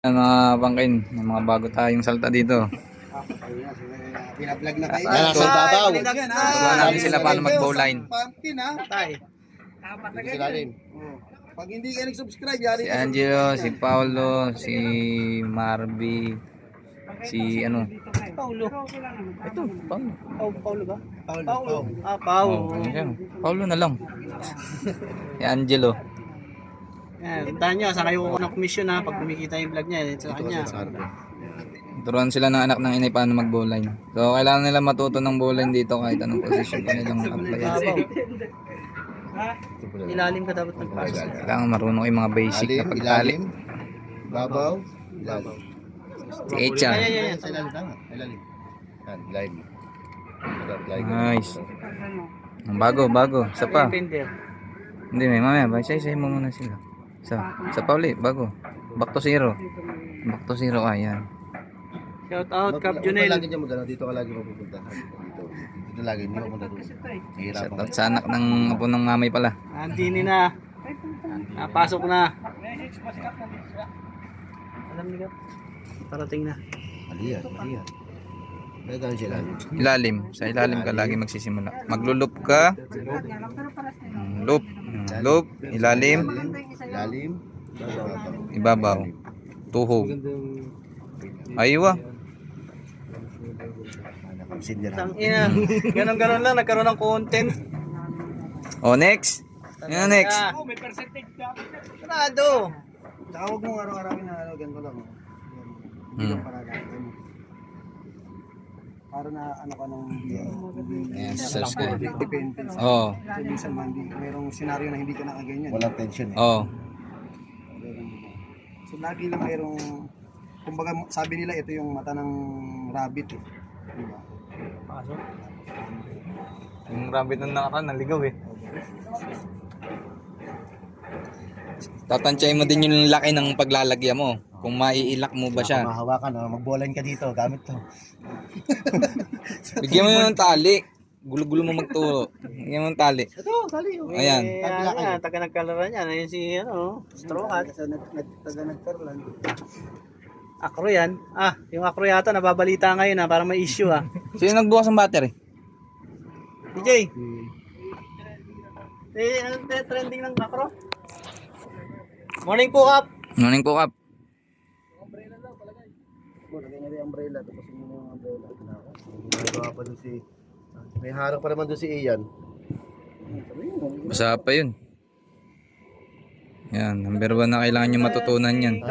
Yan mga bangkin, may mga bago tayong salta dito. Pinablog na kayo. Yan, nasa babaw. Turuan natin sila paano mag-bowline. Pumpkin ha. Tay. Ilalim. Oh. Pag hindi ka nag-subscribe, yari Si Angelo, si Paulo, si Marby, si ano? Paulo. Ito, Paulo. Paulo, Paulo ba? Paulo. Paulo. Ah, Oh, Paulo. siya? Paulo na lang. Si Angelo. Yan, tandaan nyo, saan kayo kukuha ng commission ha, pag kumikita yung vlog niya, eh, sa kanya. Turuan sila ng anak ng inay paano mag-bowline. So, kailangan nila matuto ng bowline dito kahit anong position pa nilang apply. Ilalim ka dapat magpasa. Kailangan marunong yung mga basic na Ilalim, pagtali. Babaw. Ilalim. Si Echa. Yan, yan, yan. Sa ilalim. Yan, ilalim. Ilalim. Nice. Ang bago, bago. Isa pa. Hindi, may mamaya. Isa-isa mo muna sila. Isa. Isa pa ulit, bago. Back to zero. Back to zero, ah, yan. Shout out, Cap Huwag ka Junel. lagi dyan magano. Dito ka lagi mapupunta. Dito. Dito lagi. Hindi ka punta doon. Shout out sa anak ng apo ng mamay pala. Andini na. Napasok na. Alam niyo? Parating na. Mali yan. Mali yan. Kaya gano'n sila. Ilalim. Sa ilalim ka lagi magsisimula. Maglulup ka. Mm, Loop. Mm, Loop. Ilalim. Ilalim. Babaw. Ibabaw. Tuhog. Aywa. Tang ina. Ganon-ganon lang, nagkaroon ng content. O, next. Yan, next. Oh, may percentage ka. Sarado. Tsaka huwag mong araw-arawin na ano, ganito lang. Hmm. Para na ano ka nung Ayan, subscribe. depende. Oo. Kasi minsan man, hindi, mayroong senaryo na hindi ka nakaganyan. Walang tension eh. Oo. So lagi lang mayroong, kumbaga sabi nila ito yung mata ng rabbit eh. Diba? Yung rabbit na nakaraan, naligaw eh. Tatansyahin mo din yung laki ng paglalagyan mo. Kung maiilak mo ba siya. Mahawakan, oh, mag-bowline ka dito, gamit to. Bigyan mo yun ng tali. Gulo-gulo mo magturo. Bigyan mo ng tali. Ito, tali. Oh. Ayan. Eh, ano yan, taga nagkalaro niya. Ayun si, ano, straw hat. Taga nagkarolan. Akro yan. Ah, yung akro yata, nababalita ngayon ha, para may issue ah. Sino nagbukas ng battery? DJ. Eh, ano te- trending ng akro? Morning po, Kap. Morning po, Kap. Na umbrella, tapos yun yung umbrella. Ginagawa pa doon si... May harap pa naman doon si Ian. Basa pa yun. Yan, number one na kailangan nyo matutunan yan.